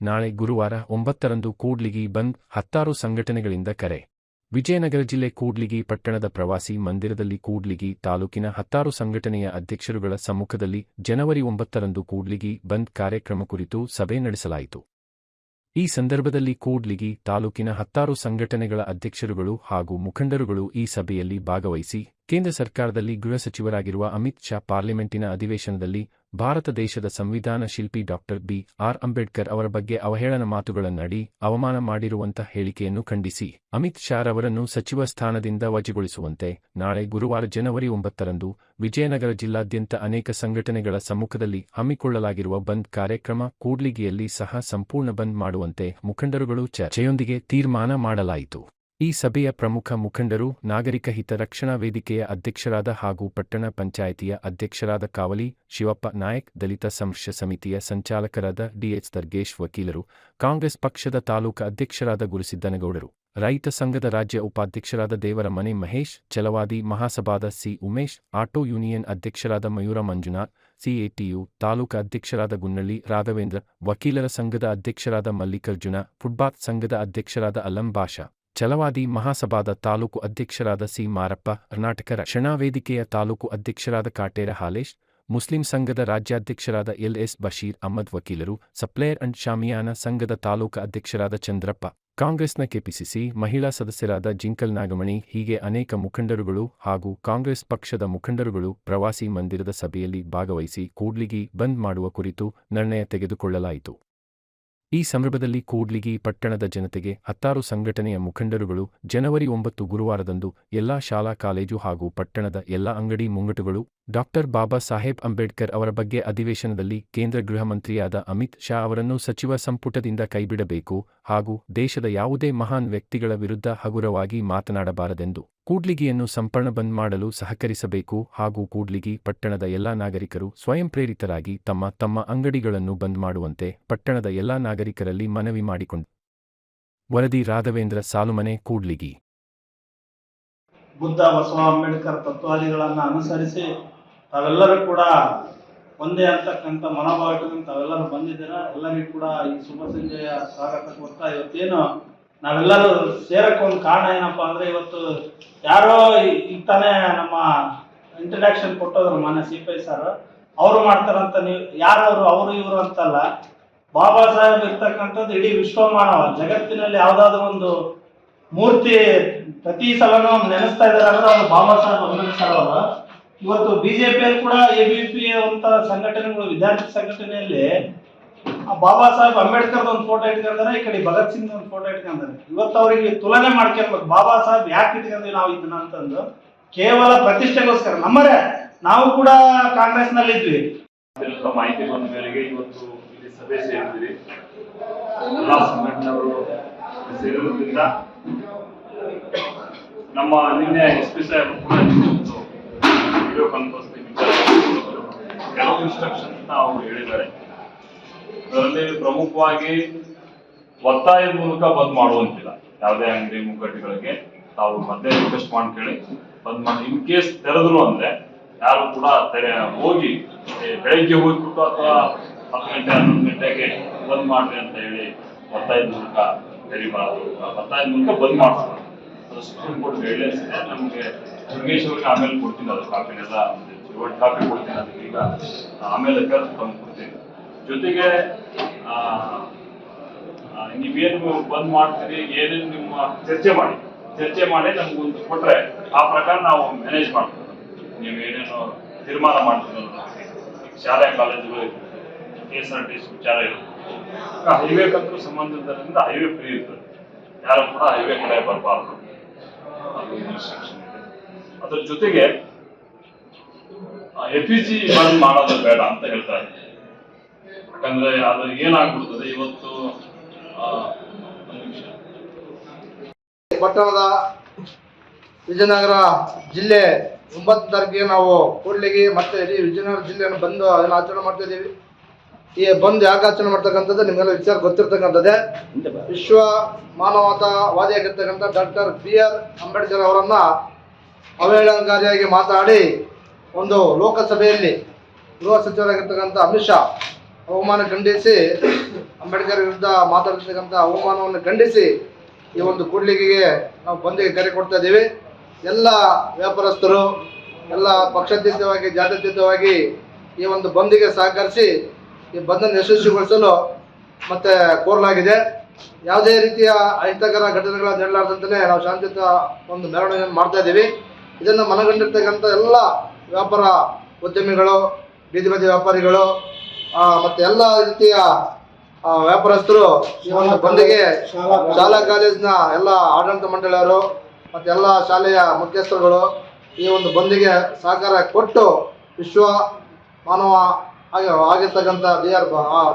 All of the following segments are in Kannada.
ನಾಳೆ ಗುರುವಾರ ಒಂಬತ್ತರಂದು ಕೂಡ್ಲಿಗಿ ಬಂದ್ ಹತ್ತಾರು ಸಂಘಟನೆಗಳಿಂದ ಕರೆ. ವಿಜಯನಗರ ಜಿಲ್ಲೆ ಕೂಡ್ಲಿಗಿ ಪಟ್ಟಣದ ಪ್ರವಾಸಿ ಮಂದಿರದಲ್ಲಿ ಕೂಡ್ಲಿಗಿ ತಾಲೂಕಿನ ಹತ್ತಾರು ಸಂಘಟನೆಯ ಅಧ್ಯಕ್ಷರುಗಳ ಸಮ್ಮುಖದಲ್ಲಿ ಜನವರಿ ಒಂಬತ್ತರಂದು ಕೂಡ್ಲಿಗಿ ಬಂದ್ ಕಾರ್ಯಕ್ರಮ ಕುರಿತು ಸಭೆ ನಡೆಸಲಾಯಿತು. ಈ ಸಂದರ್ಭದಲ್ಲಿ ಕೂಡ್ಲಿಗಿ ತಾಲೂಕಿನ ಹತ್ತಾರು ಸಂಘಟನೆಗಳ ಅಧ್ಯಕ್ಷರುಗಳು ಹಾಗೂ ಮುಖಂಡರುಗಳು ಈ ಸಭೆಯಲ್ಲಿ ಭಾಗವಹಿಸಿ ಕೇಂದ್ರ ಸರ್ಕಾರದಲ್ಲಿ ಗೃಹ ಸಚಿವರಾಗಿರುವ ಅಮಿತ್ ಶಾ ಪಾರ್ಲಿಮೆಂಟಿನ ಅಧಿವೇಶನದಲ್ಲಿ ಭಾರತ ದೇಶದ ಸಂವಿಧಾನ ಶಿಲ್ಪಿ ಡಾಕ್ಟರ್ ಬಿ. ಆರ್. ಅಂಬೇಡ್ಕರ್ ಅವರ ಬಗ್ಗೆ ಅವಹೇಳನ ಮಾತುಗಳನ್ನಡಿ, ಅವಮಾನ ಮಾಡಿರುವಂತಹ ಹೇಳಿಕೆಯನ್ನು ಖಂಡಿಸಿ. ಅಮಿತ್ ಶಾ ಅವರನ್ನು ಸಚಿವ ಸ್ಥಾನದಿಂದ ವಜಾಗೊಳಿಸುವಂತೆ ನಾಳೆ ಗುರುವಾರ ಜನವರಿ ಒಂಬತ್ತರಂದು ವಿಜಯನಗರ ಜಿಲ್ಲಾದ್ಯಂತ ಅನೇಕ ಸಂಘಟನೆಗಳ ಸಮ್ಮುಖದಲ್ಲಿ ಹಮ್ಮಿಕೊಳ್ಳಲಾಗಿರುವ ಬಂದ್ ಕಾರ್ಯಕ್ರಮ ಕೂಡ್ಲಿಗಿಯಲ್ಲಿ ಸಹ ಸಂಪೂರ್ಣ ಬಂದ್ ಮಾಡುವಂತೆ ಮುಖಂಡರುಗಳು ಚರ್ಚೆಯೊಂದಿಗೆ ತೀರ್ಮಾನ ಮಾಡಲಾಯಿತು. ಈ ಸಭೆಯ ಪ್ರಮುಖ ಮುಖಂಡರು ನಾಗರಿಕ ಹಿತರಕ್ಷಣಾ ವೇದಿಕೆಯ ಅಧ್ಯಕ್ಷರಾದ ಹಾಗೂ ಪಟ್ಟಣ ಪಂಚಾಯಿತಿಯ ಅಧ್ಯಕ್ಷರಾದ ಕಾವಲಿ, ಶಿವಪ್ಪ ನಾಯಕ್, ದಲಿತ ಸಂಶ ಸಮಿತಿಯ ಸಂಚಾಲಕರಾದ ಡಿಎಚ್ ದರ್ಗೇಶ್ ವಕೀಲರು, ಕಾಂಗ್ರೆಸ್ ಪಕ್ಷದ ತಾಲೂಕು ಅಧ್ಯಕ್ಷರಾದ ಗುರುಸಿದ್ದನಗೌಡರು, ರೈತ ಸಂಘದ ರಾಜ್ಯ ಉಪಾಧ್ಯಕ್ಷರಾದ ದೇವರ ಮನೆ ಮಹೇಶ್ ಚಲವಾದಿ ಮಹಾಸಭಾದ ಸಿ. ಉಮೇಶ್, ಆಟೋ ಯೂನಿಯನ್ ಅಧ್ಯಕ್ಷರಾದ ಮಯೂರ ಮಂಜುನಾಥ್, ಸಿಎಟಿಯು ತಾಲೂಕು ಅಧ್ಯಕ್ಷರಾದ ಗುನ್ನಳ್ಳಿ ರಾಘವೇಂದ್ರ, ವಕೀಲರ ಸಂಘದ ಅಧ್ಯಕ್ಷರಾದ ಮಲ್ಲಿಕಾರ್ಜುನ ಫುಟ್ಬಾತ್ ಸಂಘದ ಅಧ್ಯಕ್ಷರಾದ ಅಲಂ ಬಾಷಾ. ಛಲವಾದಿ ಮಹಾಸಭಾದ ತಾಲೂಕು ಅಧ್ಯಕ್ಷರಾದ ಸಿ. ಮಾರಪ್ಪ ಕರ್ನಾಟಕ ರಕ್ಷಣಾ ವೇದಿಕೆಯ ತಾಲೂಕು ಅಧ್ಯಕ್ಷರಾದ ಕಾಟೇರ ಹಾಲೇಶ್, ಮುಸ್ಲಿಂ ಸಂಘದ ರಾಜ್ಯಾಧ್ಯಕ್ಷರಾದ ಎಲ್. ಎಸ್. ಬಶೀರ್ ಅಹಮದ್ ವಕೀಲರು, ಸಪ್ಲೈಯರ್ ಅಂಡ್ ಶಾಮಿಯಾನ ಸಂಘದ ತಾಲೂಕು ಅಧ್ಯಕ್ಷರಾದ ಚಂದ್ರಪ್ಪ, ಕಾಂಗ್ರೆಸ್ನ ಕೆಪಿಸಿಸಿ ಮಹಿಳಾ ಸದಸ್ಯರಾದ ಜಿಂಕಲ್ ನಾಗಮಣಿ, ಹೀಗೆ ಅನೇಕ ಮುಖಂಡರುಗಳು ಹಾಗೂ ಕಾಂಗ್ರೆಸ್ ಪಕ್ಷದ ಮುಖಂಡರುಗಳು ಪ್ರವಾಸಿ ಮಂದಿರದ ಸಭೆಯಲ್ಲಿ ಭಾಗವಹಿಸಿ ಕೂಡ್ಲಿಗಿ ಬಂದ್ ಮಾಡುವ ಕುರಿತು ನಿರ್ಣಯ ತೆಗೆದುಕೊಳ್ಳಲಾಯಿತು. ಈ ಸಂದರ್ಭದಲ್ಲಿ ಕೂಡ್ಲಿಗಿ ಪಟ್ಟಣದ ಜನತೆಗೆ ಹತ್ತಾರು ಸಂಘಟನೆಯ ಮುಖಂಡರುಗಳು ಜನವರಿ ಒಂಬತ್ತು ಗುರುವಾರದಂದು ಎಲ್ಲಾ ಶಾಲಾ, ಕಾಲೇಜು ಹಾಗೂ ಪಟ್ಟಣದ ಎಲ್ಲಾ ಅಂಗಡಿ ಮುಂಗಟುಗಳು ಡಾಕ್ಟರ್ ಬಾಬಾ ಸಾಹೇಬ್ ಅಂಬೇಡ್ಕರ್ ಅವರ ಬಗ್ಗೆ ಅಧಿವೇಶನದಲ್ಲಿ ಕೇಂದ್ರ ಗೃಹ ಮಂತ್ರಿಯಾದ ಅಮಿತ್ ಶಾ ಅವರನ್ನು ಸಚಿವ ಸಂಪುಟದಿಂದ ಕೈಬಿಡಬೇಕು ಹಾಗೂ ದೇಶದ ಯಾವುದೇ ಮಹಾನ್ ವ್ಯಕ್ತಿಗಳ ವಿರುದ್ಧ ಹಗುರವಾಗಿ ಮಾತನಾಡಬಾರದೆಂದು ಕೂಡ್ಲಿಗಿಯನ್ನು ಸಂಪರ್ಣ ಬಂದ್ ಮಾಡಲು ಸಹಕರಿಸಬೇಕು ಹಾಗೂ ಕೂಡ್ಲಿಗಿ ಪಟ್ಟಣದ ಎಲ್ಲಾ ನಾಗರಿಕರು ಸ್ವಯಂ ಪ್ರೇರಿತರಾಗಿ ತಮ್ಮ ತಮ್ಮ ಅಂಗಡಿಗಳನ್ನು ಬಂದ್ ಮಾಡುವಂತೆ ಪಟ್ಟಣದ ಎಲ್ಲಾ ನಾಗರಿಕರಲ್ಲಿ ಮನವಿ ಮಾಡಿಕೊಂಡು ವರದಿ ರಾಘವೇಂದ್ರ ಸಾಲುಮನೆ ಕೂಡ್ಲಿಗಿ. ಬುದ್ಧ ಬಸವ ಅಂಬೇಡ್ಕರ್ ತತ್ವಾದಿಗಳನ್ನು ಅನುಸರಿಸಿ ತಾವೆಲ್ಲರೂ ಕೂಡ ಒಂದೇ ಅಂತಕ್ಕಂಥ ಮನೋಭಾವಿಗಳನ್ನು ತಾವೆಲ್ಲರೂ ಬಂದಿದ್ದೀರಾ? ಎಲ್ಲರಿಗೂ ಕೂಡ ಈ ಶುಭ ಸಂಜೆಯ ಸ್ವಾಗತ ಕೊಡ್ತಾ ಇವತ್ತೇನು ನಾವೆಲ್ಲರೂ ಸೇರಕ್ಕೆ ಒಂದು ಕಾರಣ ಏನಪ್ಪ ಅಂದ್ರೆ ಇವತ್ತು ಯಾರೋ ಈಗ ತಾನೇ ನಮ್ಮ ಇಂಟ್ರಡಕ್ಷನ್ ಕೊಟ್ಟೋದ್ರು ಮೊನ್ನೆ ಸಿ ಪಿ ಐ ಸರ್ ಅವರು ಮಾಡ್ತಾರಂತ ನೀವು ಯಾರವರು? ಅವರು ಇವರು ಅಂತಲ್ಲ. ಬಾಬಾ ಸಾಹೇಬ್ ಇರ್ತಕ್ಕಂಥದ್ದು ಇಡೀ ವಿಶ್ವ ಮಾನವ ಜಗತ್ತಿನಲ್ಲಿ ಯಾವ್ದಾದ್ರು ಒಂದು ಮೂರ್ತಿ ಪ್ರತಿ ಸಲನೂ ನೆನೆಸ್ತಾ ಇದಾರೆ ಅಂದ್ರೆ ಅವ್ರು ಬಾಬಾ ಸಾಹೇಬ್ ಅಂಬೇಡ್ಕರ್ ಅವರು. ಇವತ್ತು ಬಿಜೆಪಿಯಲ್ಲಿ ಕೂಡ ಎ ಬಿ ಪಿ ಅಂತ ಸಂಘಟನೆಗಳು, ವಿದ್ಯಾರ್ಥಿ ಸಂಘಟನೆಯಲ್ಲಿ ಬಾಬಾ ಸಾಹೇಬ್ ಅಂಬೇಡ್ಕರ್ ಒಂದು ಫೋಟೋ ಇಟ್ಕೊಂಡಿದ್ದಾರೆ ಈ ಕಡೆ ಭಗತ್ ಸಿಂಗ್ ಒಂದು ಫೋಟೋ ಇಟ್ಕೊಂಡಿದ್ದಾರೆ ಇವತ್ತು ಅವರಿಗೆ ತುಲನೆ ಮಾಡ್ಕೊಳ್ಬೇಕು. ಬಾಬಾ ಸಾಹೇಬ್ ಯಾಕೆ ಇಟ್ಕೊಂಡ್ವಿ ನಾವು ಇದನ್ನ ಅಂತಂದು ಕೇವಲ ಪ್ರತಿಷ್ಠೆಗೋಸ್ಕರ. ನಮ್ಮರೇ, ನಾವು ಕೂಡ ಕಾಂಗ್ರೆಸ್ನಲ್ಲಿ ಇದ್ವಿ ಮಾಹಿತಿ ಬಂದ ಮೇರೆಗೆ ಇವತ್ತು ಇಲ್ಲಿ ಸಭೆ ಸೇರಿದ್ವಿ. ಸೇರಿರುವುದರಿಂದ ನಮ್ಮ ನಿನ್ನೆ ಎಸ್ ಪಿ ಸಾಹೇಬ್ ಕೂಡ ವಿಡಿಯೋ ಕಾನ್ಫರೆನ್ಸ್ ಕೆಲವು ಇನ್ಸ್ಟ್ರಕ್ಷನ್ ಅವರು ಹೇಳಿದ್ದಾರೆ. ಅದರಲ್ಲಿ ಪ್ರಮುಖವಾಗಿ ಒತ್ತಾಯದ ಮೂಲಕ ಬಂದ್ ಮಾಡುವಂತಿಲ್ಲ. ಯಾವುದೇ ಅಂಗಡಿ ಮುಗ್ಗಟ್ಟುಗಳಿಗೆ ತಾವು ಮತ್ತೆ ರಿಕ್ವೆಸ್ಟ್ ಮಾಡ್ಕೊಳ್ಳಿ ಬಂದ್ ಮಾಡಿ. ಇನ್ ಕೇಸ್ ತೆರೆದ್ರು ಅಂದ್ರೆ ಯಾರು ಕೂಡ ತೆರೆ ಹೋಗಿ ಬೆಳಗ್ಗೆ ಹೋಗ್ಬಿಟ್ಟು ಅಥವಾ ಹತ್ತು ಗಂಟೆ, ಹನ್ನೊಂದು ಗಂಟೆಗೆ ಬಂದ್ ಮಾಡ್ರಿ ಅಂತ ಹೇಳಿ ಒತ್ತಾಯದ ಮೂಲಕ ತೆರಿಬಾರದು ಒತ್ತಾಯದ ಮೂಲಕ ಬಂದ್ ಮಾಡ್ತಾರೆ ಅದು ಸುಪ್ರೀಂ ಕೋರ್ಟ್ ಇದೆ. ನಮಗೆ ದುರ್ಗೇಶ್ ಅವ್ರಿಗೆ ಆಮೇಲೆ ಕೊಡ್ತೀನಿ. ಅದು ಕಾಪಿನೆಲ್ಲ ಕಾಪಿ ಕೊಡ್ತೀನಿ. ಅದಕ್ಕೆ ಈಗ ಆಮೇಲೆ ಕರೆದು ಕೊಡ್ತೀನಿ. ಜೊತೆಗೆ ನೀವೇನು ಬಂದ್ ಮಾಡ್ತೀರಿ, ಏನೇನು ನಿಮ್ಮ ಚರ್ಚೆ ಮಾಡಿ ಚರ್ಚೆ ಮಾಡಿ ನಮ್ಗೊಂದು ಕೊಟ್ರೆ ಆ ಪ್ರಕಾರ ನಾವು ಮ್ಯಾನೇಜ್ ಮಾಡ್ತೀವಿ. ನೀವು ಏನೇನು ತೀರ್ಮಾನ ಮಾಡ್ತೀವಿ ಶಾಲೆ, ಕಾಲೇಜುಗಳು K S R T C ವಿಚಾರ ಇರುತ್ತೆ. ಹೈವೇ ಕಂತೂ ಸಂಬಂಧಿಸಿದ್ರಿಂದ ಹೈವೇ ಫ್ರೀ ಇರ್ತದೆ. ಯಾರು ಕೂಡ ಹೈವೇ ಕಡೆ ಬರಬಾರ್ದು. ಅದು ಅದ್ರ ಜೊತೆಗೆ ಎಫ್ ಇ ಜಿ ಬಂದ್ ಮಾಡೋದು ಬೇಡ ಅಂತ ಹೇಳ್ತಾ ಇದ್ದೀನಿ. ಯಾಕಂದ್ರೆ ಅದು ಏನಾಗ್ಬಿಡ್ತದೆ ಇವತ್ತು ಪಟ್ಟಣದ ವಿಜಯನಗರ ಜಿಲ್ಲೆ ಒಂಬತ್ತು ತಾರೀಕಿಗೆ ನಾವು ಕೂಡ್ಲಿಗೆ ಮತ್ತೆ ಇಡೀ ವಿಜಯನಗರ ಜಿಲ್ಲೆಯನ್ನು ಬಂದು ಅದನ್ನು ಆಚರಣೆ ಮಾಡ್ತಾ ಇದ್ದೀವಿ. ಈ ಬಂದು ಯಾಕೆ ಆಚರಣೆ ಮಾಡ್ತಕ್ಕಂಥದ್ದು ನಿಮಗೆಲ್ಲ ವಿಚಾರ ಗೊತ್ತಿರ್ತಕ್ಕಂಥದ್ದೇ. ವಿಶ್ವ ಮಾನವತಾವಾದಿಯಾಗಿರ್ತಕ್ಕಂಥ ಡಾಕ್ಟರ್ ಬಿ ಆರ್ ಅಂಬೇಡ್ಕರ್ ಅವರನ್ನ ಅವಹೇಳನಕಾರಿಯಾಗಿ ಮಾತಾಡಿ ಒಂದು ಲೋಕಸಭೆಯಲ್ಲಿ ಗೃಹ ಸಚಿವರಾಗಿರ್ತಕ್ಕಂಥ ಅಮಿತ್ ಶಾ ಅವಮಾನ ಖಂಡಿಸಿ ಅಂಬೇಡ್ಕರ್ ವಿರುದ್ಧ ಮಾತಾಡ್ತಕ್ಕಂಥ ಅವಮಾನವನ್ನು ಖಂಡಿಸಿ ಈ ಒಂದು ಕೂಡ್ಲಿಗೆಗೆ ನಾವು ಬಂದಿಗೆ ಕರೆ ಕೊಡ್ತಾ ಇದ್ದೀವಿ. ಎಲ್ಲ ವ್ಯಾಪಾರಸ್ಥರು, ಎಲ್ಲ ಪಕ್ಷಾತೀತವಾಗಿ, ಜಾತ್ಯತೀತವಾಗಿ ಈ ಒಂದು ಬಂದಿಗೆ ಸಹಕರಿಸಿ ಈ ಬಂದನ್ನು ಯಶಸ್ವಿಗೊಳಿಸಲು ಮತ್ತೆ ಕೋರಲಾಗಿದೆ. ಯಾವುದೇ ರೀತಿಯ ಅಹಿತಕರ ಘಟನೆಗಳ ನೆಡಲಾರ್ದಂತಲೇ ನಾವು ಶಾಂತಿಯುತ ಒಂದು ಮೆರವಣಿಗೆಯನ್ನು ಮಾಡ್ತಾ ಇದ್ದೀವಿ. ಇದನ್ನು ಮನಗಂಡಿರ್ತಕ್ಕಂಥ ಎಲ್ಲ ವ್ಯಾಪಾರ ಉದ್ಯಮಿಗಳು ಬೀದಿ ಬದಿ ವ್ಯಾಪಾರಿಗಳು ಮತ್ತೆ ಎಲ್ಲ ರೀತಿಯ ವ್ಯಾಪಾರಸ್ಥರು ಈ ಒಂದು ಬಂದಿಗೆ ಶಾಲಾ ಕಾಲೇಜಿನ ಎಲ್ಲ ಆಡಳಿತ ಮಂಡಳಿಯವರು ಮತ್ತೆ ಎಲ್ಲ ಶಾಲೆಯ ಮುಖ್ಯಸ್ಥರುಗಳು ಈ ಒಂದು ಬಂದಿಗೆ ಸಹಕಾರ ಕೊಟ್ಟು ವಿಶ್ವ ಮಾನವ ಹಾಗೆ ಆಗಿರ್ತಕ್ಕಂಥ B R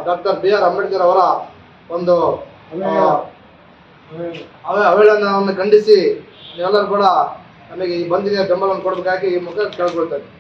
doctor B R Ambedkar ಅವರ ಒಂದು ಅವೆ ಅವ- ಅವಹೇಳನವನ್ನು ಖಂಡಿಸಿ ಎಲ್ಲರೂ ಕೂಡ ನಮಗೆ ಈ ಬಂದಿಗೆ ಬೆಂಬಲವನ್ನು ಕೊಡಬೇಕಾಗಿ ಈ ಮುಖ ಕೇಳ್ಕೊಳ್ತಾ ಇದ್ದೀನಿ